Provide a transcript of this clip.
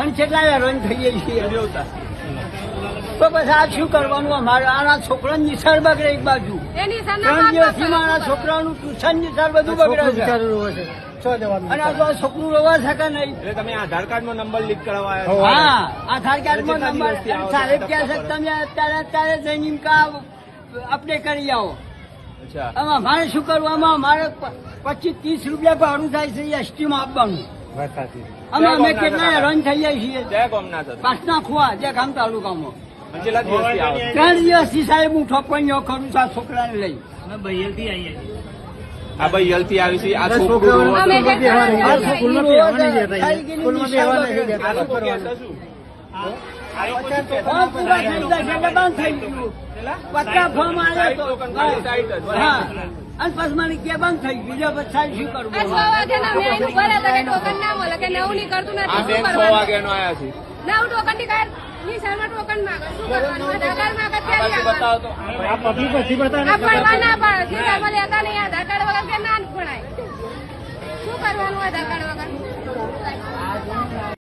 અને કેટલા હેરાન થઈએ છીએ તો પછી આ શું કરવાનું અમારે? આના છોકરા નિસર બગડે એક બાજુ. ત્રણ કરો. મારા છોકરાનું ટ્યુશન નિસર બધું બગડે છે. અને આ છોકરું રવા શકે નહીં? તમે આધાર કાર્ડ નો નંબર લીક કરાવવા હા. Aadhaar card number. સાહેબ કહે છે તમે અત્યારે અત્યારે જઈને કા અપડેટ કરી આવો. આમાં મારે શું કરવું? આમાં મારે પચીસ ત્રીસ રૂપિયા ભાડું થાય છે એસટી માં આપવાનું. આમાં અમે કેટલા હેરાન થઈ જાય છીએ. જય ગોમનાથ પાસના ખોવા જે ગામ તાલુકામાં. ત્રણ દિવસથી સાહેબ હું ઠોકવાઈઓ કરું છું આ છોકરાને લઈ. અમે ભાઈ યલથી આવી છે આ છોકરું રોવે અમે છે. આ છોકરું થઈ ગયું. પચાસ ફોર્મ આવ્યો તો. દુકાન ખાલી સાઈડ જ. હા. અને પછી મને કે બંધ થઈ બીજા પછી શું કરવું? છ વાગ્યાના મેં એનું ભરેલા કે ટોકન ના મળે કે નવું નહીં કરતું નથી શું કરવાનું? વાગ્યાનો આયા છે. નવું ટોકનની કાઢની સામે ટોકન માંગે. શું કરવાનું? આધાર કાર્ડ માંગે આ ક્યાંથી બાજુ બતાવો. આ ભણવા ના પાડે. સીધામાં લેતા નહીં આધાર કાર્ડ વગર કે ના ભણાય? શું કરવાનું આધાર કાર્ડ વગર?